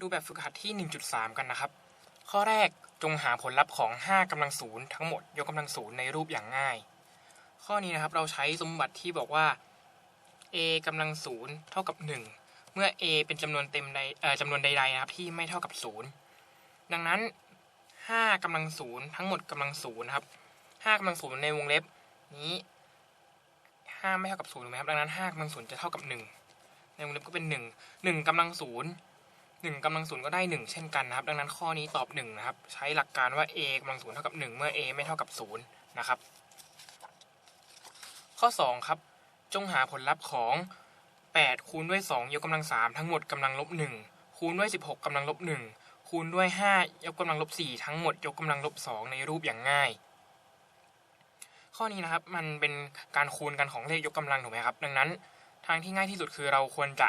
ดูแบบฝึกหัดที่ 1.3 กันนะครับ ข้อแรกจงหาผลลัพธ์ของ 5กำลังศูนย์ทั้งหมดยกกำลังศูนย์ในรูปอย่างง่าย ข้อนี้นะครับเราใช้สมบัติที่บอกว่า a กำลังศูนย์เท่ากับ 1 เมื่อ a เป็นจำนวนเต็มใดจำนวนใดๆนะครับที่ไม่เท่ากับ 0 ดังนั้น 5กำลังศูนย์ทั้งหมดกำลังศูนย์ครับ5กำลังศูนย์ในวงเล็บนี้ 5 ไม่เท่ากับ0ถูกไหมครับดังนั้น5กำลังศูนย์จะเท่ากับ 1 ในวงเล็บก็เป็น 1 1กำลังศูนย์ 1กำลังศูนย์ก็ได้ 1 เช่นกันนะครับ ดังนั้นข้อนี้ตอบ1นะครับ ใช้หลักการว่า a กำลังศูนย์เท่ากับ 1 เมื่อ a ไม่เท่ากับ0นะครับ ข้อ 2 ครับ จงหาผลลัพธ์ของ 8 คูณด้วย 2 ยกกำลัง 3 ทั้งหมดกำลังลบ 1 คูณด้วย 16กำลังลบ 1 คูณด้วย 5 ยกกำลังลบ 4 ทั้งหมด ยกกำลังลบ 2 ในรูปอย่างง่าย ข้อนี้นะครับมันเป็นการคูณกันของเลขยกกำลังถูกไหมครับ ดังนั้น ทางที่ง่ายที่สุดคือเราควรจะ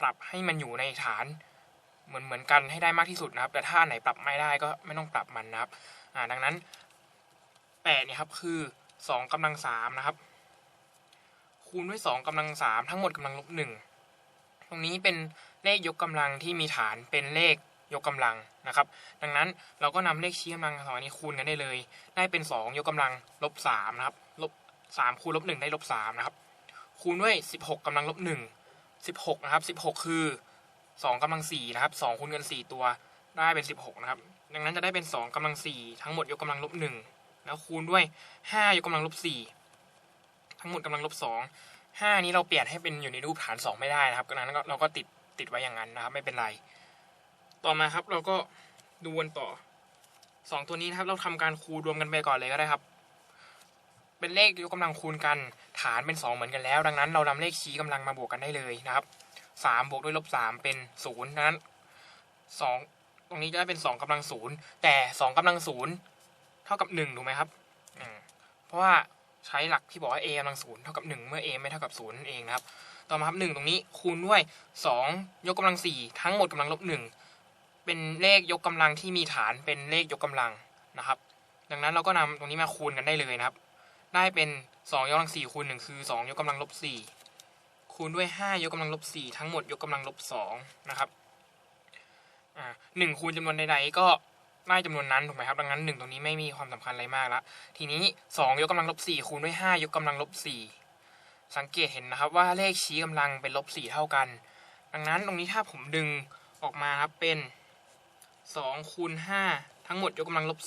ปรับให้มันอยู่ในฐาน เหมือนเหมือนกันให้ได้มากที่สุดนะครับ แต่ถ้าไหนปรับไม่ได้ก็ไม่ต้องปรับมันนะครับอ่าดังนั้น8เนี่ยครับคือ2กำลัง3นะครับ คูณด้วย2กำลัง3ทั้งหมดกำลังลบ1ตรงนี้เป็นเลขยกกำลังที่มีฐานเป็นเลขยกกำลังนะครับ ดังนั้นเราก็นำเลขชี้กำลังสองอันนี้คูณกันได้เลย ได้เป็น 2 ยกกำลังลบ3นะครับลบ3คูณลบ1ได้ลบ3นะครับ คูณด้วย 16กำลังลบ1 16นะครับ16 คือ 2กำลัง4นะครับ2คูณกัน4ตัวได้เป็น16นะครับ ดังนั้นจะได้เป็น2กำลัง4ทั้งหมดยกกำลังลบ1แล้วคูณด้วย5ยกกำลังลบ4ทั้งหมดกำลังลบ2 5นี้เราเปลี่ยนให้เป็นอยู่ในรูปฐาน2ไม่ได้นะครับดังนั้นเราก็ติดติดไว้อย่างนั้นนะครับ ไม่เป็นไร ต่อมาครับเราก็ดูวนต่อ2ตัวนี้นะครับ เราทำการคูณรวมกันไปก่อนเลยก็ได้ครับ เป็นเลขยกกำลังคูณกันฐานเป็น2เหมือนกันแล้ว ดังนั้นเรานำเลขชี้กำลังมาบวกกันได้เลยนะครับ 3บวกด้วยลบ3เป็น0ดังนั้น2ตรงนี้จะได้เป็น2กำลังศูนย์แต่2กำลังศูนย์เท่ากับ1ถูกไหมครับเพราะว่าใช้หลักที่บอกว่า a กำลังศูนย์เท่ากับ1เมื่อ a ไม่เท่ากับ0นั่นเองนะครับ ต่อมาครับ1ตรงนี้คูณด้วย2ยกกำลัง4ทั้งหมดกำลังลบ1เป็นเลขยกกำลังที่มีฐานเป็นเลขยกกำลังนะครับ ดังนั้นเราก็นำตรงนี้มาคูณกันได้เลยนะครับ ได้เป็น2ยกกำลัง4คูณ1คือ2ยกกำลังลบ4 คูณด้วย 5 ยกกำลังลบ 4 ทั้งหมดยกกำลังลบ 2 นะครับอ่าหนึ่งคูณจำนวนใดๆ ก็ได้จำนวนนั้นถูกไหมครับ ดังนั้นหนึ่งตรงนี้ไม่มีความสำคัญอะไรมากละทีนี้ 2 ยกกำลังลบ 4 คูณด้วย 5 ยกกำลังลบ 4 สังเกตเห็นนะครับว่าเลขชี้กำลังเป็นลบ 4 เท่ากัน ดังนั้นตรงนี้ถ้าผมดึงออกมาครับเป็น2คูณ5ทั้งหมดยกกำลังลบ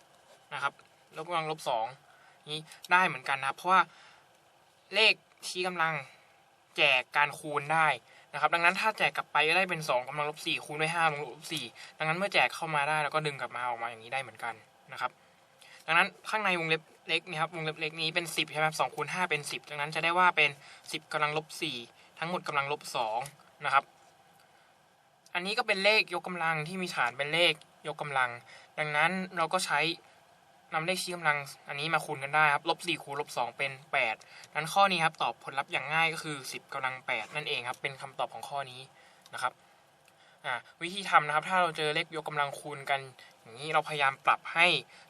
4นะครับยกกำลังลบ2นี้ได้เหมือนกันนะเพราะว่าเลขชี้กำลัง แจกการคูณได้นะครับ ดังนั้นถ้าแจกกลับไปก็ได้เป็น 2กำลังลบ4คูณด้วย5กำลังลบ4ดังนั้นเมื่อแจกเข้ามาได้แล้วก็ดึงกลับมาออกมาอย่างนี้ได้เหมือนกันนะครับ ดังนั้นข้างในวงเล็บเล็กนี่ครับวงเล็บเล็กนี้เป็น 10ใช่ไหมครับ2คูณ5เป็น 10 ดังนั้นจะได้ว่าเป็น 10กำลังลบ4ทั้งหมดกำลังลบ2นะครับ อันนี้ก็เป็นเลขยกกำลังที่มีฐานเป็นเลขยกกำลัง ดังนั้นเราก็ใช้ นำเลขชี้กำลังอันนี้มาคูณกันได้ครับลบ4คูณลบ2เป็น 8 นั้นข้อนี้ครับตอบผลลัพธ์อย่างง่ายก็คือ 10กำลัง 8 นั่นเองครับเป็นคำตอบของข้อนี้นะครับอ่าวิธีทำนะครับถ้าเราเจอเลขยกกำลังคูณกันอย่างนี้เราพยายามปรับให้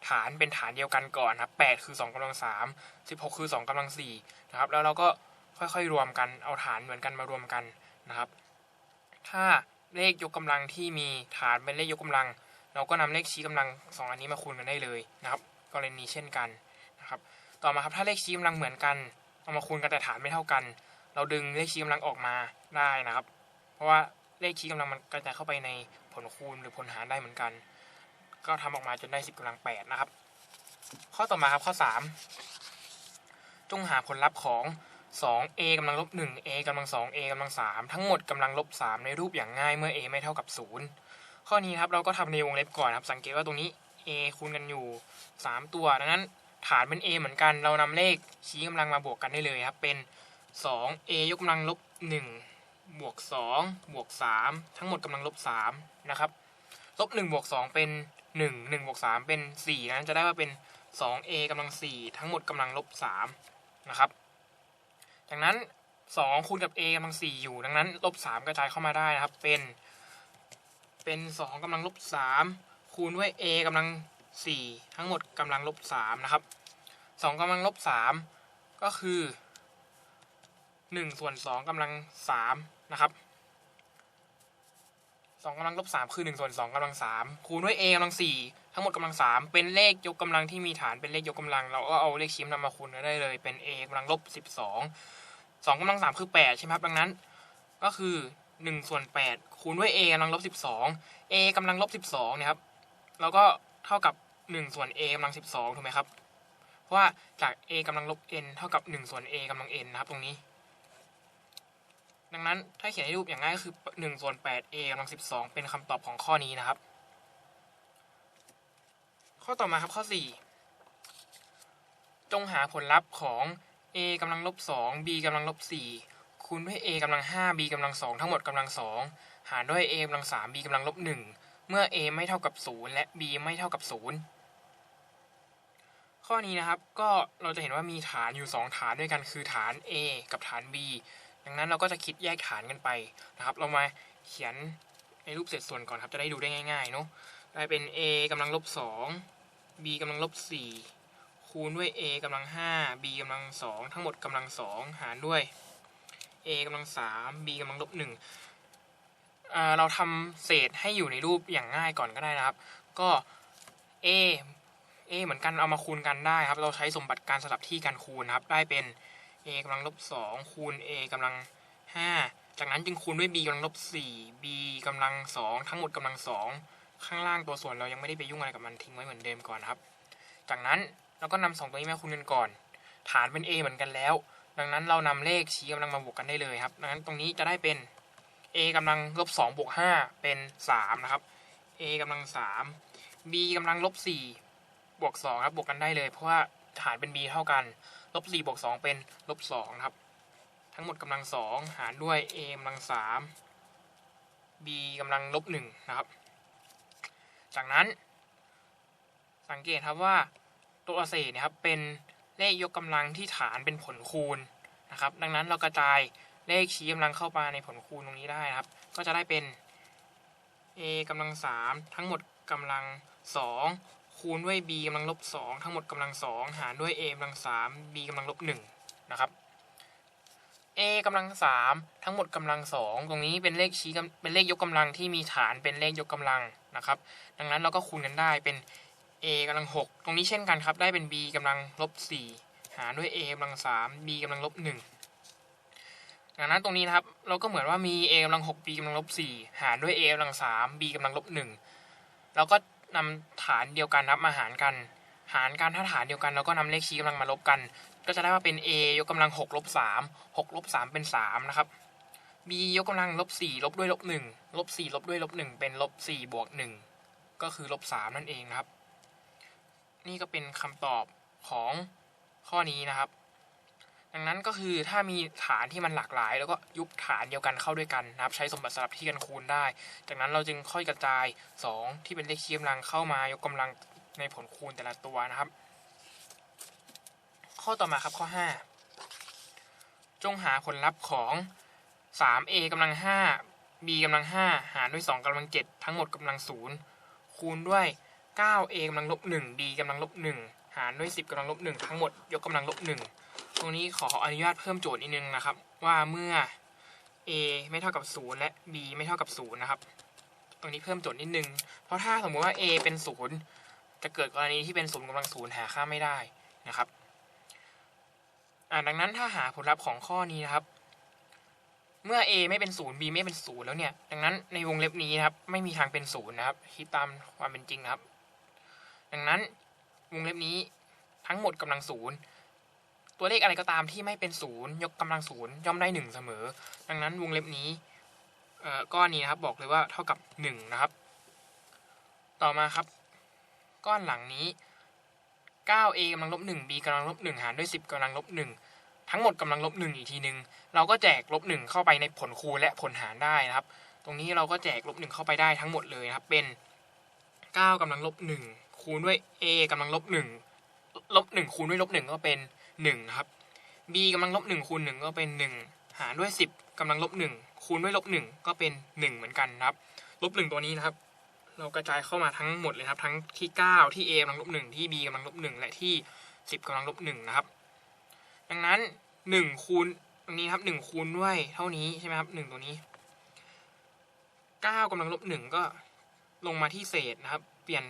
ฐานเป็นฐานเดียวกันก่อนครับ8คือ2กำลัง3 16 คือ2กำลัง4นะครับแล้วเราก็ค่อยๆรวมกันเอาฐานเหมือนกันมารวมกันนะครับ ถ้าเลขยกกำลังที่มีฐานเป็นเลขยกกำลัง เราก็นำเลขชี้กำลัง 2 อันนี้มาคูณกันได้เลยนะครับ กรณีเช่นกันนะครับ ต่อมาครับถ้าเลขชี้กำลังเหมือนกัน เอามาคูณกันแต่ฐานไม่เท่ากัน เราดึงเลขชี้กำลังออกมาได้นะครับ เพราะว่าเลขชี้กำลังมันกระจายเข้าไปในผลคูณหรือผลหารได้เหมือนกัน ก็ทำออกมาจนได้ 10กำลัง8นะครับ ข้อต่อมาครับข้อ 3 จงหาผลลัพธ์ของ 2a กำลังลบ 1 a กำลัง 2 a กำลัง 3 ทั้งหมดกำลังลบ 3 ในรูปอย่างง่ายเมื่อ a ไม่เท่ากับ 0 ข้อนี้ครับเราก็ทำในวงเล็บก่อนครับ สังเกตว่าตรงนี้ a คูณกันอยู่ 3 ตัว ดังนั้นฐานเป็น a เหมือนกัน เรานำเลขชี้กำลังมาบวกกันได้เลยครับ เป็น 2a ยกกำลังลบ 1 บวก 2 บวก 3 ทั้งหมดกำลังลบ 3 นะครับ ลบ 1 บวก 2 เป็น 1 1บวก 3 เป็น 4 นั้นจะได้ว่าเป็น 2a กำลัง 4 ทั้งหมดกำลังลบ 3 นะครับ จากนั้น 2 คูณกับ a กำลัง 4 อยู่ ดังนั้นลบ 3 กระจายเข้ามาได้นะครับ เป็น เป็น2กำลังลบ3คูณด้วย a กำลัง 4 ทั้งหมดกำลังลบ3นะครับ2กำลังลบ3ก็คือ1ส่วน2กำลัง3นะครับสองกำลังลบสามคือหนึ่งส่วนสองกำลังสามคูณด้วย a กำลังสี่ทั้งหมดกำลังสามเป็นเลขยกกำลังที่มีฐานเป็นเลขยกกำลัง เราก็เอาเลขชี้นำมาคูณกันได้เลยเป็น a กำลังลบสิบสองสองกำลังสามคือแปดใช่ไหมครับ ดังนั้นก็คือหนึ่งส่วนแปด คูณด้วย a กำลังลบสิบสอง a กำลังลบสิบสองเนี่ยครับ แล้วก็เท่ากับหนึ่งส่วน a กำลังสิบสองถูกไหมครับ เพราะว่าจาก a กำลังลบ n เท่ากับหนึ่งส่วน a กำลัง n นะครับ ตรงนี้ ดังนั้นถ้าเขียนให้รูปอย่างง่ายก็คือ 1 ส่วน 8 a กำลัง 12 เป็นคำตอบของข้อนี้นะครับ ข้อต่อมาครับข้อ 4 จงหาผลลัพธ์ของ a กำลังลบ 2 b กำลังลบ 4คูณด้วย a กำลัง5 b กำลัง2ทั้งหมดกำลัง2 หารด้วย a กำลัง3 b กำลังลบ1เมื่อ a ไม่เท่ากับ0และ b ไม่เท่ากับ0ข้อนี้นะครับก็เราจะเห็นว่ามีฐานอยู่ 2 ฐานด้วยกันคือฐาน a กับฐาน b ดังนั้นเราก็จะคิดแยกฐานกันไปนะครับ เรามาเขียนในรูปเศษส่วนก่อนครับจะได้ดูได้ง่ายๆเนาะได้เป็น a กำลังลบ2 b กำลังลบ4คูณด้วย a กำลัง5 b กำลัง2ทั้งหมดกำลัง2หารด้วย a กำลัง3 b กำลังลบ1อ่า เราทำเศษให้อยู่ในรูปอย่างง่ายก่อนก็ได้นะครับ ก็ a a เหมือนกันเอามาคูณกันได้ครับ เราใช้สมบัติการสลับที่การคูณนะครับ ได้เป็น a กำลังลบสองคูณ a กำลังห้าจากนั้นจึงคูณด้วย b กำลังลบสี่ b กำลังสองทั้งหมดกำลังสองข้างล่างตัวส่วนเรายังไม่ได้ไปยุ่งอะไรกับมันทิ้งไว้เหมือนเดิมก่อนครับ จากนั้นเราก็นำสองตัวนี้มาคูณกันก่อน ฐานเป็น a เหมือนกันแล้ว ดังนั้นเรานำเลขชี้กำลังมาบวกกันได้เลยครับ ดังนั้นตรงนี้จะได้เป็น a กำลังลบสองบวกห้าเป็นสามนะครับ a กำลังสาม b กำลังลบสี่บวกสองครับบวกกันได้เลย เพราะว่าฐานเป็น b เท่ากันลบ4บวก2เป็นลบ2นะครับ ทั้งหมดกำลัง2หารด้วย a กำลัง3 b กำลังลบ1นะครับ จากนั้น สังเกตครับว่าตัวเศษเนี่ยครับเป็นเลขยกกำลังที่ฐานเป็นผลคูณนะครับ ดังนั้นเรากระจาย เลขชี้กำลังเข้ามาในผลคูณตรงนี้ได้นะครับ ก็จะได้เป็น a กำลัง3ทั้งหมดกำลัง2คูณด้วย b กำลังลบ2ทั้งหมดกำลัง2หารด้วย a กำลัง3 b กำลังลบ1นะครับ a กำลัง3ทั้งหมดกำลัง2ตรงนี้เป็นเลขชี้เป็นเลขยกกำลังที่มีฐานเป็นเลขยกกำลังนะครับ ดังนั้นเราก็คูณกันได้เป็น a กำลัง6ตรงนี้เช่นกันครับ ได้เป็น b กำลังลบ4หารด้วย a กำลัง3 b กำลังลบ1 ดังนั้นตรงนี้นะครับเราก็เหมือนว่ามี a กำลัง6 b กำลังลบ4หารด้วย a กำลัง3 b กำลังลบ1เราก็นำฐานเดียวกันนับมาหารกัน หารกันถ้าฐานเดียวกันเราก็นำเลขชี้กำลังมาลบกัน ก็จะได้ว่าเป็น a ยกกำลัง6ลบ3 6ลบ3เป็น3นะครับ b ยกกำลังลบ4ลบด้วยลบ1ลบ4ลบด้วยลบ1เป็นลบ4บวก1ก็คือลบ3นั่นเองนะครับ นี่ก็เป็นคำตอบของข้อนี้นะครับ ดังนั้นก็คือถ้ามีฐานที่มันหลากหลาย แล้วก็ยุบฐานเดียวกันเข้าด้วยกันนะครับ ใช้สมบัติสลับที่กันคูณได้ จากนั้นเราจึงค่อยกระจาย 2 ที่เป็นเลขชี้กำลังเข้ามายกกำลังในผลคูณแต่ละตัวนะครับ ข้อต่อมาครับข้อ 5 จงหาผลลัพธ์ของ 3a กำลัง 5 b กำลัง 5 หารด้วย 2กำลัง 7 ทั้งหมดกำลัง 0 คูณด้วย 9a กำลังลบ 1 b กำลังลบ 1 หารด้วย 10กำลังลบ 1 ทั้งหมดยกกำลังลบ 1 ตรงนี้ขออนุญาตเพิ่มโจทย์นิดนึงนะครับ ว่าเมื่อ a ไม่เท่ากับ 0 และ b ไม่เท่ากับ 0 นะครับ ตรงนี้เพิ่มโจทย์นิดนึง เพราะถ้าสมมุติว่า a เป็น 0 จะเกิดกรณีที่เป็น0กำลัง0หาค่าไม่ได้นะครับดังนั้นถ้าหาผลลัพธ์ของข้อนี้นะครับ เมื่อ a ไม่เป็น 0 b ไม่เป็น 0 แล้วเนี่ย ดังนั้นในวงเล็บนี้นะครับ ไม่มีทางเป็น 0 นะครับ คิดตามความเป็นจริงนะครับ ดังนั้นวงเล็บนี้ทั้งหมดกำลัง0 ตัวเลขอะไรก็ตามที่ไม่เป็น0ยกกำลัง0ย่อมได้1เสมอ ดังนั้นวงเล็บนี้เอ่อก้อนนี้นะครับบอกเลยว่าเท่ากับ1นะครับ ต่อมาครับ ก้อนหลังนี้ 9a กำลังลบ 1b กำลังลบ 1 หารด้วย 10กำลังลบ 1 ทั้งหมดกำลังลบ 1 อีกทีหนึ่งเราก็แจกลบ 1 เข้าไปในผลคูณและผลหารได้นะครับ ตรงนี้เราก็แจกลบ 1 เข้าไปได้ทั้งหมดเลยนะครับ เป็น 9กำลังลบ 1 คูณด้วย a กำลังลบ 1 ลบ 1 คูณด้วยลบ 1 ก็เป็น 1นะครับ b กำลังลบ1คูณ1ก็เป็น 1 หารด้วย 10กำลังลบ1คูณด้วยลบ1ก็เป็น 1 เหมือนกันครับ ลบ1ตัวนี้นะครับ เรากระจายเข้ามาทั้งหมดเลยครับ ทั้งที่ 9 ที่ a กำลังลบ1ที่ b กำลังลบ1และที่ 10กำลังลบ1นะครับ ดังนั้น 1 คูณตรงนี้ครับ1คูณด้วยเท่านี้ใช่ไหมครับ1ตัวนี้ 9กำลังลบ1ก็ลงมาที่เศษนะครับ เปลี่ยน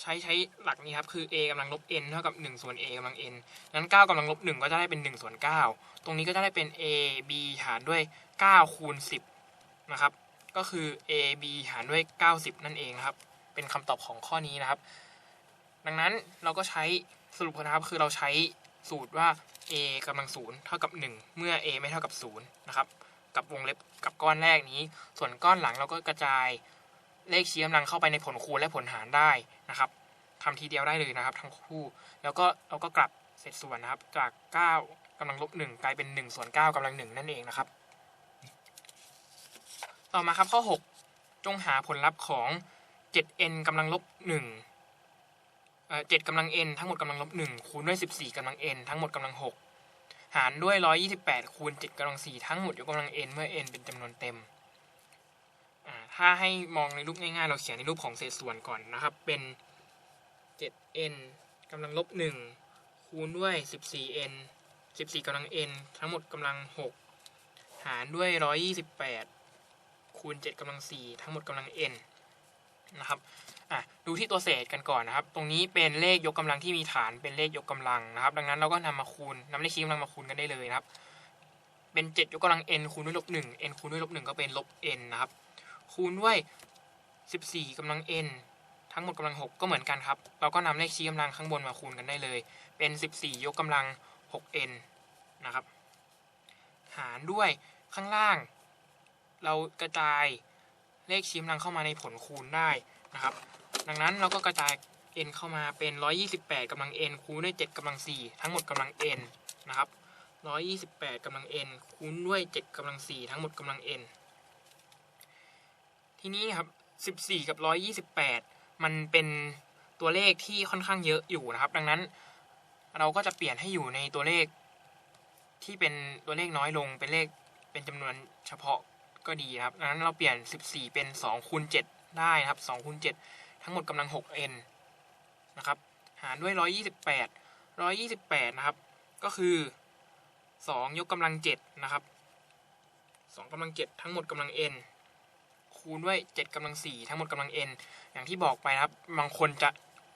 ใช้ใช้หลักนี้ครับ คือ a กำลังลบ n เท่ากับ1ส่วน a กำลัง n นั้น9กำลังลบ1ก็จะได้เป็น1ส่วน9ตรงนี้ก็จะได้เป็น a b หารด้วย9คูณ10นะครับ ก็คือ a b หารด้วย 90 นั่นเองนะครับ เป็นคำตอบของข้อนี้นะครับ ดังนั้นเราก็ใช้สรุปนะครับคือเราใช้สูตรว่า a กำลังศูนย์เท่ากับ 1 เมื่อ a ไม่เท่ากับ0นะครับ กับวงเล็บกับก้อนแรกนี้ ส่วนก้อนหลังเราก็กระจายเลขชี้กำลังเข้าไปในผลคูณและผลหารได้ นะครับทำทีเดียวได้เลยนะครับ ทั้งคู่ แล้วก็เราก็กลับเศษส่วนนะครับ จาก 9กำลังลบ1กลายเป็น 1 ส่วน 9กำลัง 1 นั่นเองนะครับ ต่อมาครับข้อ 6 จงหาผลลัพธ์ของ 7n กำลังลบ1เอ่อ7กำลัง n ทั้งหมดกำลังลบ1คูณด้วย 14กำลัง n ทั้งหมดกำลัง 6 หารด้วย 128 คูณ 7กำลัง 4 ทั้งหมดยกกำลัง n เมื่อ n เป็นจำนวนเต็ม ถ้าให้มองในรูปง่ายๆ เราเขียนในรูปของเศษส่วนก่อนนะครับ เป็น 7n กำลังลบ 1 คูณด้วย 14n 14กำลัง n ทั้งหมดกำลัง 6 หารด้วย 128 คูณ 7กำลัง 4 ทั้งหมดกำลัง n นะครับอะดูที่ตัวเศษกันก่อนนะครับ ตรงนี้เป็นเลขยกกำลังที่มีฐานเป็นเลขยกกำลังนะครับ ดังนั้นเราก็นำมาคูณนำเลขชี้กำลังมาคูณกันได้เลยนะครับ เป็น 7 ยกกำลัง n คูณด้วยลบ1 n คูณด้วยลบ1ก็เป็นลบ n นะครับ คูณด้วย 14กำลัง n ทั้งหมดกำลัง 6 ก็เหมือนกันครับ เราก็นำเลขชี้กำลังข้างบนมาคูณกันได้เลย เป็น 14 ยกกำลัง 6n นะครับ หารด้วยข้างล่าง เรากระจายเลขชี้กำลังเข้ามาในผลคูณได้นะครับ ดังนั้นเราก็กระจาย n เข้ามาเป็น 128กำลัง n คูณด้วย 7กำลัง 4 ทั้งหมดกำลัง n นะครับ 128กำลัง n คูณด้วย 7กำลัง 4 ทั้งหมดกำลัง n ทีนี้ครับ 14 กับ 128 มันเป็นตัวเลขที่ค่อนข้างเยอะอยู่นะครับ ดังนั้น เราก็จะเปลี่ยนให้อยู่ในตัวเลข ที่เป็นตัวเลขน้อยลงเป็นเลขเป็นจำนวนเฉพาะก็ดีครับดังนั้นเราเปลี่ยน 14 เป็น2คูณ7ได้นะครับ2คูณ7ทั้งหมดกำลัง 6n นะครับหารด้วย 128 128 นะครับ ก็คือ 2 ยกกำลัง7นะครับ2กำลัง7ทั้งหมดกำลัง n คูณด้วย7กำลัง4ทั้งหมดกำลัง n อย่างที่บอกไปนะครับ บางคนจะ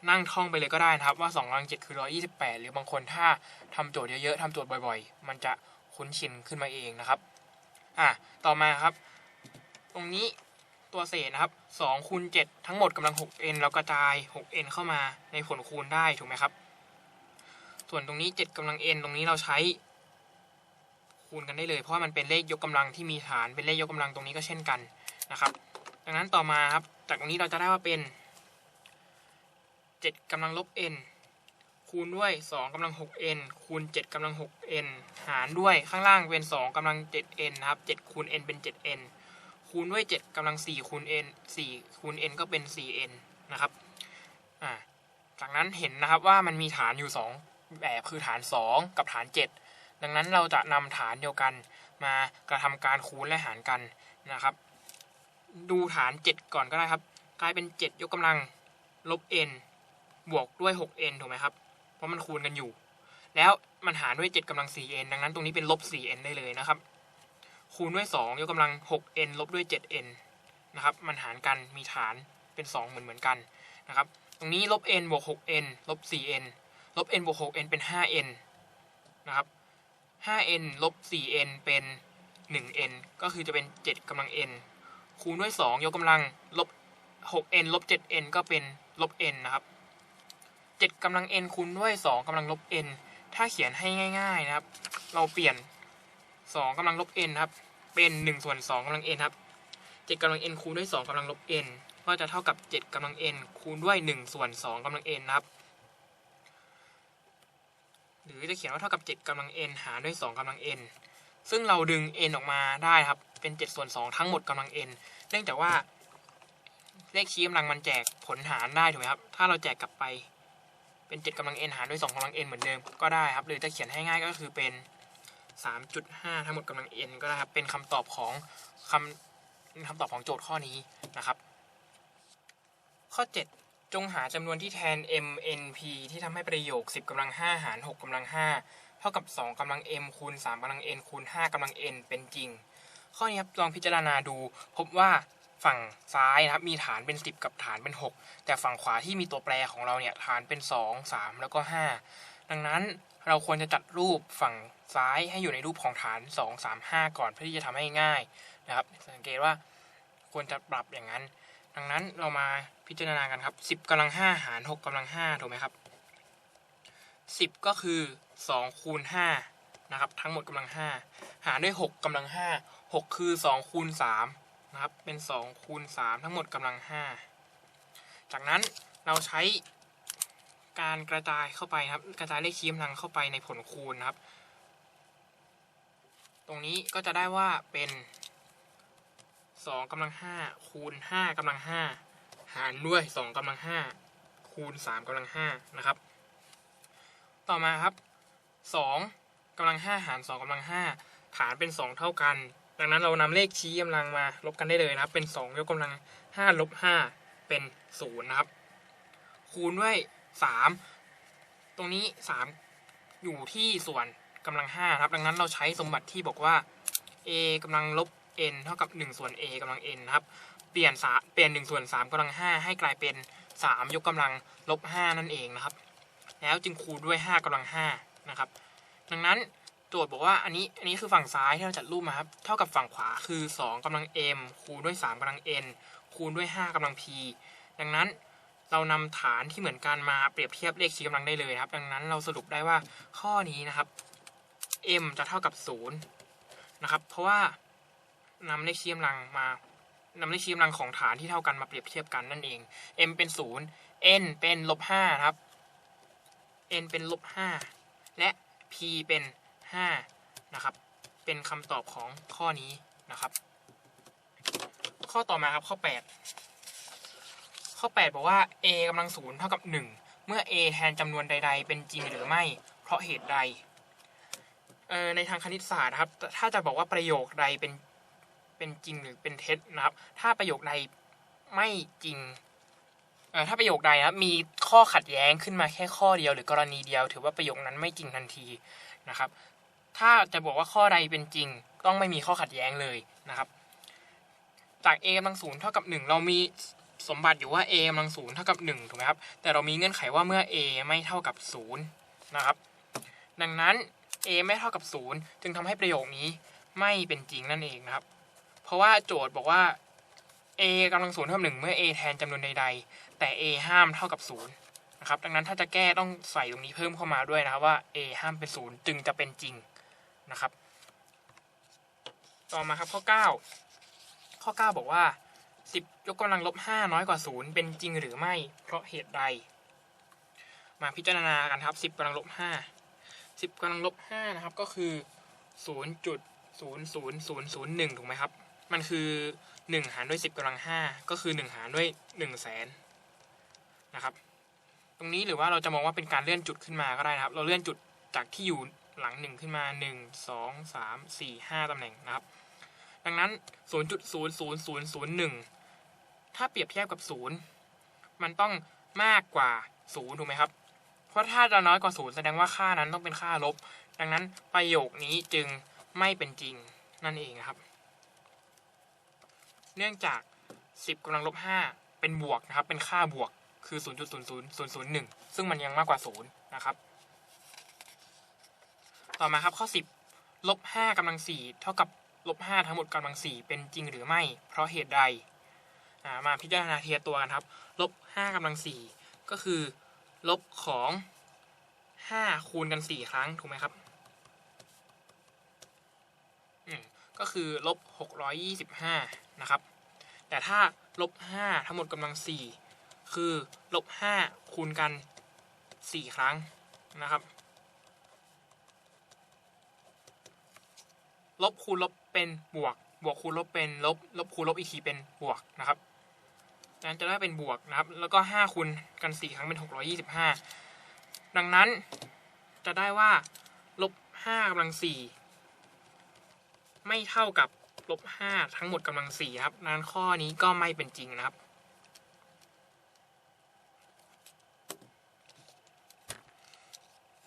นั่งท่องไปเลยก็ได้นะครับ ว่า2กำลัง7คือ 128 หรือบางคนถ้าทำโจทย์เยอะๆทำโจทย์บ่อยๆ มันจะคุ้นชินขึ้นมาเองนะครับอะต่อมาครับ ตรงนี้ตัวเศษนะครับ2คูณ7ทั้งหมดกำลัง 6n เรากระจาย 6n เข้ามาในผลคูณได้ถูกไหมครับ ส่วนตรงนี้ 7กำลัง n ตรงนี้เราใช้ คูณกันได้เลย เพราะว่ามันเป็นเลขยกกำลังที่มีฐานเป็นเลขยกกำลังตรงนี้ก็เช่นกัน นะครับ ดังนั้นต่อมาครับ จากตรงนี้เราจะได้ว่าเป็น 7กำลังลบ n คูณด้วย 2กำลัง 6n คูณ 7กำลัง 6n หารด้วยข้างล่างเป็น 2กำลัง 7n นะครับ 7 คูณ n เป็น 7n คูณด้วย 7กำลัง 4 คูณ n 4 คูณ n ก็เป็น 4n นะครับอ่าจากนั้นเห็นนะครับว่ามันมีฐานอยู่ 2 แบบคือฐาน 2 กับฐาน 7 ดังนั้นเราจะนำฐานเดียวกัน มากระทำการคูณและหารกันนะครับ ดูฐาน 7 ก่อนก็ได้ครับ กลายเป็น 7 ยกกำลังลบ n บวกด้วย 6n ถูกไหมครับ เพราะมันคูณกันอยู่ แล้วมันหารด้วย 7กำลัง 4n ดังนั้นตรงนี้เป็นลบ 4n ได้เลยนะครับ คูณด้วย 2 ยกกำลัง 6n ลบด้วย 7n นะครับ มันหารกันมีฐานเป็น 2 เหมือนเหมือนกันนะครับ ตรงนี้ลบ n บวก 6n ลบ 4n ลบ n บวก 6n เป็น 5n นะครับ 5n ลบ 4n เป็น 1n ก็คือจะเป็น 7กำลัง n คูณด้วย 2 ยกกำลังลบ 6n ลบ 7n ก็เป็นลบ n นะครับ 7กำลัง n คูณด้วย 2กำลังลบ n ถ้าเขียนให้ง่าย ๆนะครับ เราเปลี่ยน 2กำลังลบ n ครับ เป็น 1 ส่วน2กำลัง n ครับ 7กำลัง n คูณด้วย 2กำลังลบ n ก็จะเท่ากับ 7กำลัง n คูณด้วย 1 ส่วน2กำลัง n นะครับ หรือจะเขียนว่าเท่ากับ 7กำลัง n หารด้วย 2กำลัง n ซึ่งเราดึง n ออกมาได้ครับ เป็น 7 ส่วน 2 ทั้งหมดกำลัง n เนื่องจากว่า เลขชี้กำลังมันแจกผลหารได้ถูกไหมครับ ถ้าเราแจกกลับไปเป็น 7กำลัง n หารด้วย 2กำลัง n เหมือนเดิมก็ได้ครับ หรือจะเขียนให้ง่ายก็คือเป็น 3.5 ทั้งหมดกำลัง n ก็ได้ครับ เป็นคำตอบของคำคำตอบของโจทย์ข้อนี้นะครับ ข้อ 7 จงหาจำนวนที่แทน m n p ที่ทำให้ประโยค 10กำลัง 5 หาร 6กำลัง 5เท่ากับ 2กำลัง m คูณ 3กำลัง n คูณ 5กำลัง n เป็นจริง ข้อนี้ครับลองพิจารณาดู พบว่าฝั่งซ้ายนะครับมีฐานเป็น 10 กับฐานเป็น 6 แต่ฝั่งขวาที่มีตัวแปรของเราเนี่ยฐานเป็น 2 3 แล้วก็ 5 ดังนั้นเราควรจะจัดรูปฝั่งซ้ายให้อยู่ในรูปของฐาน 2 3 5 ก่อนเพื่อที่จะทำให้ง่ายนะครับ สังเกตว่าควรจะปรับอย่างนั้น ดังนั้นเรามาพิจารณากันครับ 10กำลัง5หาร 6กำลัง5ถูกไหมครับ 10 ก็คือ2คูณ5นะครับทั้งหมดกำลัง 5 หารด้วย 6กำลัง5 6คือ2คูณ3นะครับ เป็น2คูณ3ทั้งหมดกำลัง5จากนั้นเราใช้การกระจายเข้าไปครับ กระจายเลขชี้กำลังเข้าไปในผลคูณนะครับ ตรงนี้ก็จะได้ว่าเป็น2กำลัง5คูณ5กำลัง5หารด้วย2กำลัง5คูณ3กำลัง5นะครับ ต่อมาครับ2กำลัง5หาร2กำลัง5ฐานเป็น2เท่ากัน ดังนั้นเรานำเลขชี้กำลังมาลบกันได้เลยนะครับ เป็น 2 ยกกำลัง5ลบ5เป็น 0 นะครับ คูณด้วย 3 ตรงนี้ 3 อยู่ที่ส่วนกำลัง5ครับ ดังนั้นเราใช้สมบัติที่บอกว่า a กำลังลบ n เท่ากับ 1 ส่วน a กำลัง n นะครับ เปลี่ยนสาเปลี่ยน1ส่วน3กำลัง 5 ให้กลายเป็น 3 ยกกำลังลบ5นั่นเองนะครับ แล้วจึงคูณด้วย 5กำลัง5นะครับ ดังนั้น โจทย์บอกว่าอันนี้อันนี้คือฝั่งซ้ายที่เราจัดรูปมาครับ เท่ากับฝั่งขวาคือ 2กำลัง m คูณด้วย 3กำลัง n คูณด้วย 5กำลัง p ดังนั้นเรานำฐานที่เหมือนกันมาเปรียบเทียบเลขชี้กำลังได้เลยครับ ดังนั้นเราสรุปได้ว่าข้อนี้นะครับ m จะเท่ากับ0นะครับ เพราะว่านำเลขชี้กำลังมานำเลขชี้กำลังของฐานที่เท่ากันมาเปรียบเทียบกันนั่นเอง m เป็น 0 n เป็นลบ5ครับ n เป็นลบ5และ p เป็น 5นะครับ เป็นคำตอบของข้อนี้นะครับ ข้อต่อมาครับข้อ 8 ข้อ 8 บอกว่า a กำลังศูนย์เท่ากับ 1 เมื่อ a แทนจำนวนใด ๆ เป็นจริงหรือไม่ เพราะเหตุใดในทางคณิตศาสตร์นะครับถ้าจะบอกว่าประโยคใดเป็นเป็นจริงหรือเป็นเท็จนะครับ ถ้าประโยคใดไม่จริงถ้าประโยคใดนะครับมีข้อขัดแย้งขึ้นมาแค่ข้อเดียว หรือกรณีเดียว ถือว่าประโยคนั้นไม่จริงทันทีนะครับ ถ้าจะบอกว่าข้อใดเป็นจริง ต้องไม่มีข้อขัดแย้งเลยนะครับ จาก a กำลังศูนย์เท่ากับ 1 เรามีสมบัติอยู่ว่า a กำลังศูนย์เท่ากับ1ถูกไหมครับ แต่เรามีเงื่อนไขว่าเมื่อ a ไม่เท่ากับ0นะครับ ดังนั้น a ไม่เท่ากับ 0 จึงทำให้ประโยคนี้ไม่เป็นจริงนั่นเองนะครับ เพราะว่าโจทย์บอกว่า a กำลังศูนย์เท่ากับหนึ่งเมื่อ a แทนจำนวนใด ๆ แต่ a ห้ามเท่ากับศูนย์นะครับ ดังนั้นถ้าจะแก้ต้องใส่ตรงนี้เพิ่มเข้ามาด้วยนะครับว่า a ห้ามเป็นศูนย์จึงจะเป็นจริง นะครับ ต่อมาครับข้อ 9 ข้อ 9 บอกว่า 10 ยกกำลังลบ 5 น้อยกว่า 0 เป็นจริงหรือไม่ เพราะเหตุใด มาพิจารณากันครับ 10กำลังลบ 5 10กำลังลบ 5 นะครับ ก็คือ 0.00001 ถูกไหมครับ มันคือ 1 หารด้วย 10กำลัง 5 ก็คือ 1 หารด้วย1แสนนะครับ ตรงนี้หรือว่าเราจะมองว่าเป็นการเลื่อนจุดขึ้นมาก็ได้นะครับ เราเลื่อนจุดจากที่อยู่ หลัง 1 ขึ้นมา 1 2 3 4 5ตำแหน่งนะครับ ดังนั้น 0.00001 ถ้าเปรียบเทียบกับ 0 มันต้องมากกว่า 0 ถูกไหมครับ เพราะถ้าจะน้อยกว่า 0 แสดงว่าค่านั้นต้องเป็นค่าลบ ดังนั้นประโยคนี้จึงไม่เป็นจริงนั่นเองนะครับ เนื่องจาก 10กำลังลบ 5 เป็นบวกนะครับ เป็นค่าบวกคือ 0.00001 ซึ่งมันยังมากกว่า 0 นะครับ ต่อมาครับข้อ 10ลบ5กำลัง4เท่ากับลบ5ทั้งหมดกำลัง4เป็นจริงหรือไม่ เพราะเหตุใดมาพิจารณาเทียบตัวกันครับลบ5กำลัง4ก็คือลบของ5คูณกัน4ครั้งถูกไหมครับก็คือลบ625นะครับ แต่ถ้าลบ5ทั้งหมดกำลัง4คือลบ5คูณกัน4ครั้งนะครับ ลบคูณลบเป็นบวก บวกคูณลบเป็นลบ ลบคูณลบอีกทีเป็นบวกนะครับนั้นจะได้เป็นบวกนะครับ แล้วก็5คูณกัน4ครั้งเป็น 625 ดังนั้นจะได้ว่าลบ5กำลัง4ไม่เท่ากับลบ5ทั้งหมดกำลัง4ครับดังนั้นข้อนี้ก็ไม่เป็นจริงนะครับ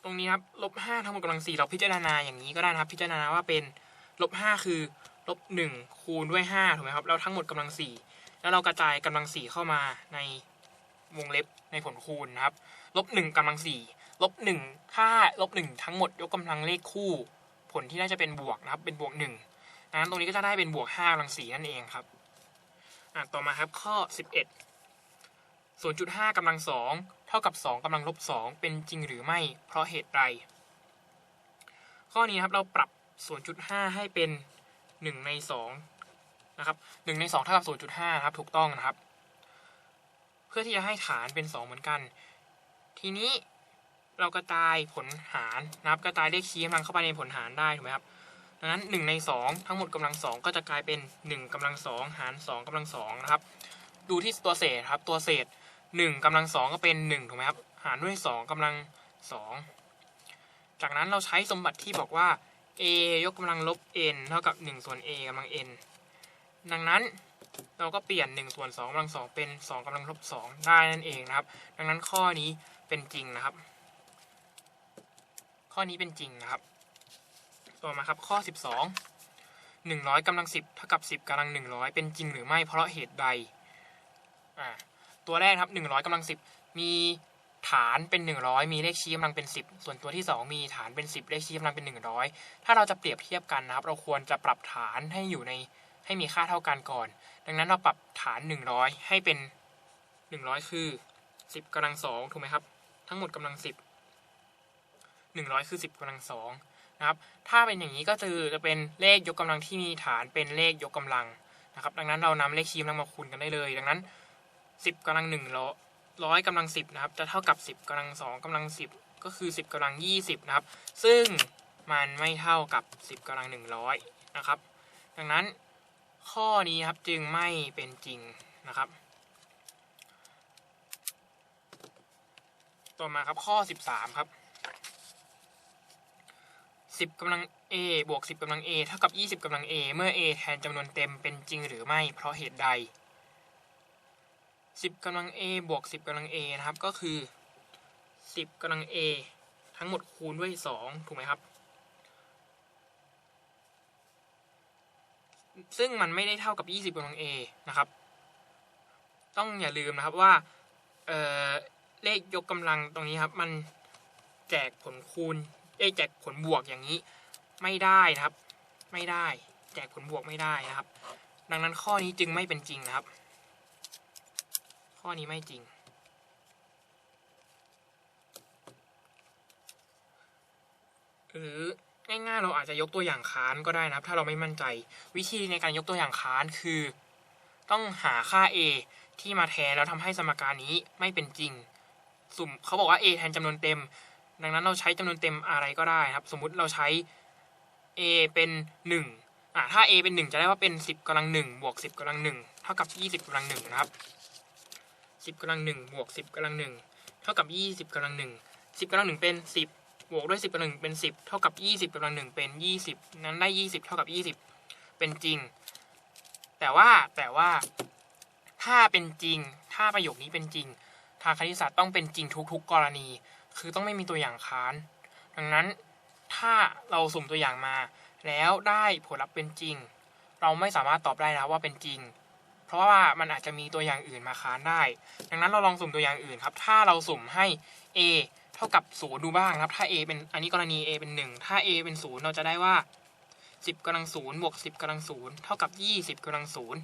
ตรงนี้ครับลบ5ทั้งหมดกำลัง4เราพิจารณาอย่างนี้ก็ได้นะครับ พิจารณาว่าเป็น ลบ5คือลบ1คูณด้วย5ถูกไหมครับ แล้วทั้งหมดกำลัง4แล้วเรากระจายกำลังสี่เข้ามาในวงเล็บในผลคูณนะครับลบหนึ่งกำลังสี่ลบหนึ่งถ้าลบหนึ่งทั้งหมดยกกำลังเลขคู่ ผลที่ได้จะเป็นบวกนะครับ เป็นบวกหนึ่งดังนั้นตรงนี้ก็จะได้เป็นบวกห้ากำลังสี่นั่นเองครับอะต่อมาครับข้อสิบเอ็ดศูนย์จุดห้ากำลังสองเท่ากับสองกำลังลบสองเป็นจริงหรือไม่เพราะเหตุใดข้อนี้นะครับเราปรับ 0.5ให้เป็น1ใน2นะครับ1ใน2เท่ากับ0.5นะครับถูกต้องนะครับ เพื่อที่จะให้ฐานเป็น2เหมือนกัน ทีนี้เรากระจายผลหารนะครับ กระจายเลขชี้กำลังเข้าไปในผลหารได้ถูกไหมครับดังนั้น1ใน2 ทั้งหมดกำลัง 2 ก็จะกลายเป็น 1กำลัง 2 หาร 2กำลัง2นะครับ ดูที่ตัวเศษครับ ตัวเศษ 1กำลัง 2 ก็เป็น 1 ถูกไหมครับ หารด้วย 2กำลัง 2 จากนั้นเราใช้สมบัติที่บอกว่า a ยกกำลังลบ n เท่ากับ 1 ส่วน a กำลัง n ดังนั้นเราก็เปลี่ยน 1 ส่วน2กำลัง 2 เป็น 2กำลังลบ 2 ได้นั่นเองนะครับ ดังนั้นข้อนี้เป็นจริงนะครับ ข้อนี้เป็นจริงนะครับ ต่อมาครับข้อ 12 100กำลัง 10 เท่ากับ 10กำลัง 100 เป็นจริงหรือไม่เพราะเหตุใด ตัวแรกครับ 100กำลัง 10 มี ฐานเป็น 100 มีเลขชี้กำลังเป็น 10 ส่วนตัวที่ 2 มีฐานเป็น 10 เลขชี้กำลังเป็น 100 ถ้าเราจะเปรียบเทียบกันนะครับ เราควรจะปรับฐานให้อยู่ในให้มีค่าเท่ากันก่อน ดังนั้นเราปรับฐาน 100 ให้เป็น 100 คือ 10กำลัง2ถูกไหมครับ ทั้งหมดกำลัง 10 100 คือ 10กำลัง2นะครับ ถ้าเป็นอย่างนี้ก็คือจะเป็นเลขยกกำลังที่มีฐานเป็นเลขยกกำลังนะครับ ดังนั้นเรานำเลขชี้กำลังมาคูณกันได้เลย ดังนั้น 10กำลัง1 ร้อยกำลังสิบนะครับ จะเท่ากับสิบกำลังสองกำลังสิบก็คือสิบกำลังยี่สิบนะครับ ซึ่งมันไม่เท่ากับสิบกำลังหนึ่งร้อยนะครับ ดังนั้นข้อนี้ครับจึงไม่เป็นจริงนะครับ ต่อมาครับข้อสิบสามครับสิบกำลัง a บวกสิบกำลัง a เท่ากับยี่สิบกำลัง a เมื่อ a แทนจำนวนเต็มเป็นจริงหรือไม่เพราะเหตุใด 10กำลัง a บวก 10กำลัง a นะครับ ก็คือ 10กำลัง a ทั้งหมดคูณด้วย 2 ถูกไหมครับ ซึ่งมันไม่ได้เท่ากับ 20กำลัง a นะครับ ต้องอย่าลืมนะครับว่าเเลขยกกำลังตรงนี้ครับ มันแจกผลคูณเอ้แจกผลบวกอย่างนี้ ไม่ได้นะครับ ไม่ได้ แจกผลบวกไม่ได้นะครับ ดังนั้นข้อนี้จึงไม่เป็นจริงนะครับ ข้อนี้ไม่จริง หรือง่ายๆเราอาจจะยกตัวอย่างค้านก็ได้นะครับ ถ้าเราไม่มั่นใจ วิธีในการยกตัวอย่างค้านคือ ต้องหาค่า a ที่มาแทนแล้วทำให้สมการนี้ไม่เป็นจริง สุ่มเขาบอกว่า a แทนจำนวนเต็ม ดังนั้นเราใช้จำนวนเต็มอะไรก็ได้ครับ สมมุติเราใช้ a เป็น1อ่าถ้า a เป็น 1 จะได้ว่าเป็น 10กำลัง1บวก10กำลัง1เท่ากับ 20กำลัง1นะครับ 10กำลัง1บวก10กำลัง1เท่ากับ 20กำลัง1 10กำลัง1เป็น 10 บวกด้วย 10กำลัง1เป็น 10 เท่ากับ 20กำลัง1เป็น 20 นั้นได้ 20 เท่ากับ 20 เป็นจริง แต่ว่าแต่ว่าถ้าเป็นจริง ถ้าประโยคนี้เป็นจริง ทางคณิตศาสตร์ต้องเป็นจริงทุกๆกรณี คือต้องไม่มีตัวอย่างค้าน ดังนั้นถ้าเราสุ่มตัวอย่างมา แล้วได้ผลลัพธ์เป็นจริง เราไม่สามารถตอบได้นะว่าเป็นจริง ราะว่ามันอาจจะมีตัวอย่างอื่นมาค้านได้ ดังนั้นเราลองสุ่มตัวอย่างอื่นครับ ถ้าเราสุ่มให้ a เท่ากับศูนย์ดูบ้างครับ ถ้า a เป็นอันนี้กรณี a เป็น 1 ถ้า a เป็นศูนย์เราจะได้ว่า 10กำลังศูนย์บวก10กำลังศูนย์เท่ากับ 20กำลังศูนย์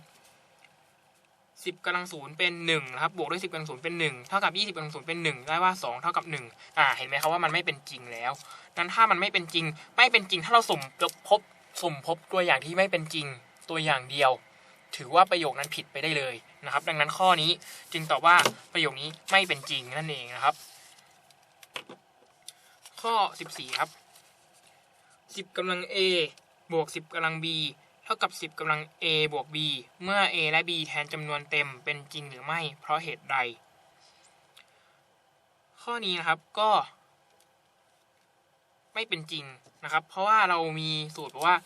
10กำลังศูนย์เป็น1นะครับ บวกด้วย10กำลังศูนย์เป็น1เท่ากับ 20กำลังศูนย์เป็น1ได้ว่า 2 เท่ากับ1อ่า เห็นไหมครับว่ามันไม่เป็นจริงแล้ว นั้นถ้ามันไม่เป็นจริง ไม่เป็นจริง ถ้าเราสุ่มพบสุ่มพบตัวอย่างที่ไม่เป็นจริงตัวอย่างเดียว ถือว่าประโยคนั้นผิดไปได้เลยนะครับ ดังนั้นข้อนี้จึงตอบว่าประโยคนี้ไม่เป็นจริงนั่นเองนะครับ ข้อ 14 ครับ 10กำลัง a บวก 10กำลัง b เท่ากับ 10กำลัง a บวก b เมื่อ a และ b แทนจำนวนเต็มเป็นจริงหรือไม่ เพราะเหตุใด ข้อนี้นะครับก็ ไม่เป็นจริงนะครับ เพราะว่าเรามีสูตรบอกว่า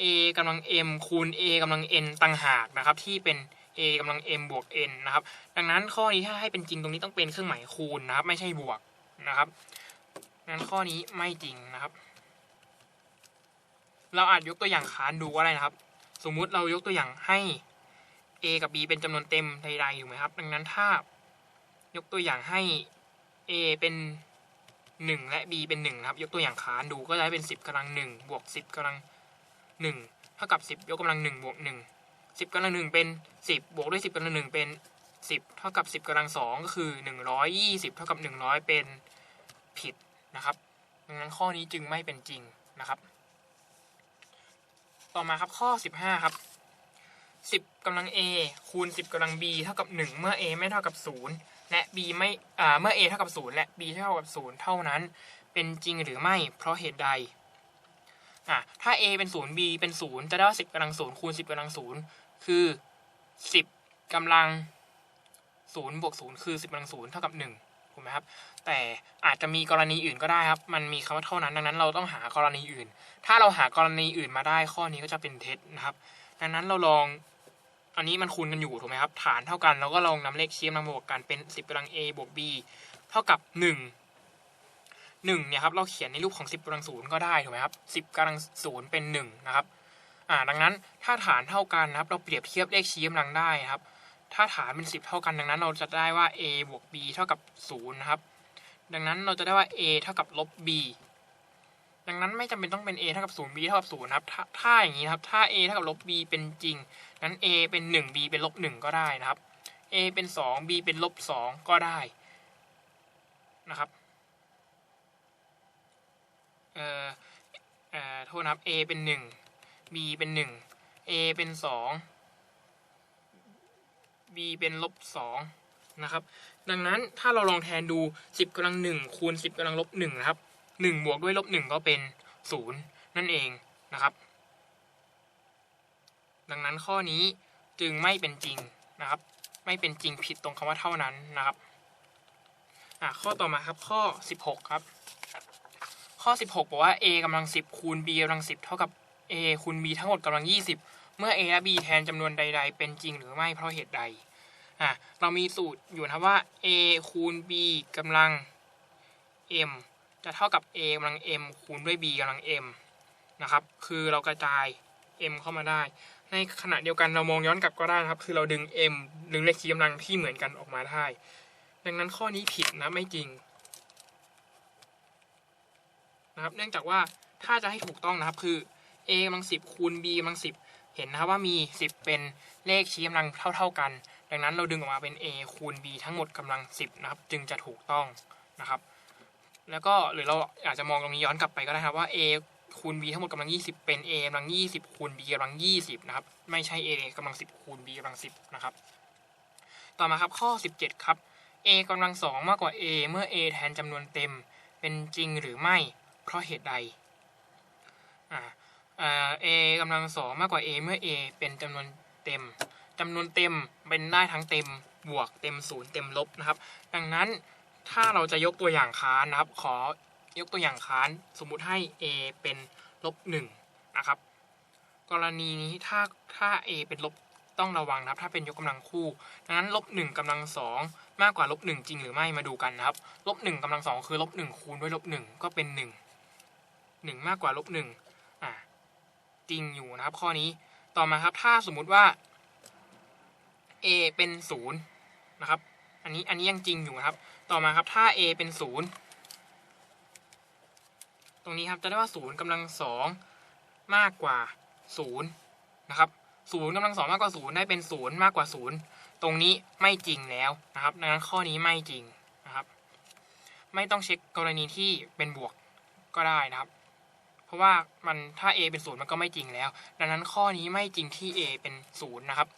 a กำลัง m คูณ a กำลัง n ต่างหากนะครับ ที่เป็น a กำลัง m บวก n นะครับ ดังนั้นข้อนี้ถ้าให้เป็นจริงตรงนี้ต้องเป็นเครื่องหมายคูณนะครับ ไม่ใช่บวกนะครับงั้นข้อนี้ไม่จริงนะครับ เราอาจยกตัวอย่างค้านดูก็ได้นะครับ สมมุติเรายกตัวอย่างให้ a กับ b เป็นจำนวนเต็มใดๆถูกไหมครับ ดังนั้นถ้ายกตัวอย่างให้ a เป็นหนึ่งและ b เป็นหนึ่งนะครับ ยกตัวอย่างขานดูก็จะได้เป็นสิบกำลังหนึ่งบวกสิบกำลังห นึ่งเท่ากับสิบยกกำลังหนึ่งบวกหนึ่งสิบกำลังหนึ่งเป็นสิบบวกด้วยสิบกำลังหนึ่งเป็นสิบเท่ากับสิบกำลังสองก็คือหนึ่งร้อยยี่สิบเท่ากับหนึ่งร้อยเป็นผิดนะครับดังนั้นข้อนี้จึงไม่เป็นจริงนะครับ ต่อมาครับข้อสิบห้าครับสิบกำลัง a คูณสิบกำลัง b เท่ากับหนึ่งเมื่อ a ไม่เท่ากับศูนย์และ b ไม่เมื่อ a เท่ากับศูนย์และ b เท่ากับศูนย์เท่านั้น เป็นจริงหรือไม่เพราะเหตุใด อะถ้า a เป็นศูนย์ b เป็นศูนย์จะได้ว่าสิบกำลังศูนย์คูณสิบกำลังศูนย์คือสิบกำลังศูนย์บวกศูนย์คือสิบกำลังศูนย์เท่ากับหนึ่งถูกไหมครับ แต่อาจจะมีกรณีอื่นก็ได้ครับ มันมีคำว่าเท่านั้น ดังนั้นเราต้องหากรณีอื่น ถ้าเราหากรณีอื่นมาได้ข้อนี้ก็จะเป็นเท็จนะครับ ดังนั้นเราลอง อันนี้มันคูณกันอยู่ถูกไหมครับ ฐานเท่ากันเราก็ลองนำเลขเคียมมาบวกกันเป็น 10กำลัง a บวก b เท่ากับ 1 1เนี่ยครับเราเขียนในรูปของ 10กำลังศูนย์ก็ได้ถูกไหมครับ10กำลังศูนย์เป็น1นะครับอ่าดังนั้นถ้าฐานเท่ากันนะครับ เราเปรียบเทียบเลขชี้กำลังได้ครับ ถ้าฐานเป็น 10 เท่ากันดังนั้น เราจะได้ว่า a บวก b เท่ากับ0นะครับดังนั้นเราจะได้ว่า a เท่ากับลบ b ดังนั้นไม่จำเป็นต้องเป็น a เท่ากับ0 b เท่ากับ0นะครับถ้าถ้าอย่างนี้ครับถ้า a เท่ากับลบ b เป็นจริงงั้น a เป็น 1 b เป็นลบ1ก็ได้นะครับ a เป็น 2 b เป็นลบ2ก็ได้นะครับ เอ่อเอ่อโทษนะครับ a เป็น 1 b เป็น 1 a เป็น 2 b เป็นลบ2นะครับ ดังนั้นถ้าเราลองแทนดู 10กำลัง1คูณ 10กำลังลบ1นะครับ 1 บวกด้วยลบ1ก็เป็น 0 นั่นเองนะครับ ดังนั้นข้อนี้จึงไม่เป็นจริงนะครับ ไม่เป็นจริงผิดตรงคำว่าเท่านั้นนะครับอะข้อต่อมาครับข้อ 16 ครับ ข้อ 16 บอกว่า a กำลัง 10 คูณ b กำลัง 10 เท่ากับ a คูณ b ทั้งหมดกำลัง 20 เมื่อ a และ b แทนจำนวนใด ๆ เป็นจริงหรือไม่เพราะเหตุใดอะเรามีสูตรอยู่นะครับว่า a คูณ b กำลัง m จะเท่ากับ a กำลัง m คูณด้วย b กำลัง m นะครับ คือเรากระจาย m เข้ามาได้ ในขณะเดียวกันเรามองย้อนกลับก็ได้นะครับ คือเราดึง m ดึงเลขคีย์กำลังที่เหมือนกันออกมาได้ ดังนั้นข้อนี้ผิดนะไม่จริง นะครับ เนื่องจากว่าถ้าจะให้ถูกต้องนะครับคือ a กำลัง10คูณ b กำลัง10เห็นนะครับว่ามี 10 เป็นเลขชี้กำลังเท่า ๆกัน ดังนั้นเราดึงออกมาเป็น a คูณ b ทั้งหมดกำลัง 10 นะครับ จึงจะถูกต้องนะครับ แล้วก็หรือเราอาจจะมองตรงนี้ย้อนกลับไปก็ได้ครับว่า a คูณ b ทั้งหมดกำลัง 20 เป็น a กำลัง 20 คูณ b กำลัง 20 นะครับ ไม่ใช่ a กำลัง 10 คูณ b กำลัง 10 นะครับ ต่อมาครับข้อ 17 ครับ a กำลัง 2 มากกว่า a เมื่อ a แทนจำนวนเต็ม เป็นจริงหรือไม่ เพราะเหตุใดอ่าอ่า a กำลัง2มากกว่า a เมื่อ a เป็นจำนวนเต็มจำนวนเต็มเป็นได้ทั้งเต็มบวกเต็มศูนย์เต็มลบนะครับ ดังนั้นถ้าเราจะยกตัวอย่างค้านนะครับ ขอยกตัวอย่างค้านสมมุติให้ a เป็นลบหนึ่งนะครับ กรณีนี้ถ้าถ้า a เป็นลบต้องระวังนะครับถ้าเป็นยกกำลังคู่ ดังนั้นลบหนึ่งกำลังสองมากกว่าลบหนึ่งจริงหรือไม่มาดูกันนะครับลบหนึ่งกำลังสองคือลบหนึ่งคูณด้วยลบหนึ่งก็เป็นหนึ่ง หนึ่งมากกว่าลบหนึ่งอ่าจริงอยู่นะครับข้อนี้ต่อมาครับถ้าสมมุติว่า a เป็นศูนย์นะครับ อันนี้อันนี้ยังจริงอยู่นะครับ ต่อมาครับถ้า a เป็นศูนย์ตรงนี้ครับจะได้ว่าศูนย์กำลังสองมากกว่าศูนย์นะครับศูนย์กำลังสองมากกว่าศูนย์ได้เป็นศูนย์มากกว่าศูนย์ตรงนี้ไม่จริงแล้วนะครับดังนั้นข้อนี้ไม่จริงนะครับ ไม่ต้องเช็คกรณีที่เป็นบวกก็ได้นะครับ เพราะว่ามันถ้า a เป็นศูนย์มันก็ไม่จริงแล้ว ดังนั้นข้อนี้ไม่จริงที่ a เป็นศูนย์นะครับ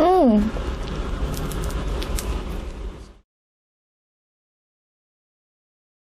อืม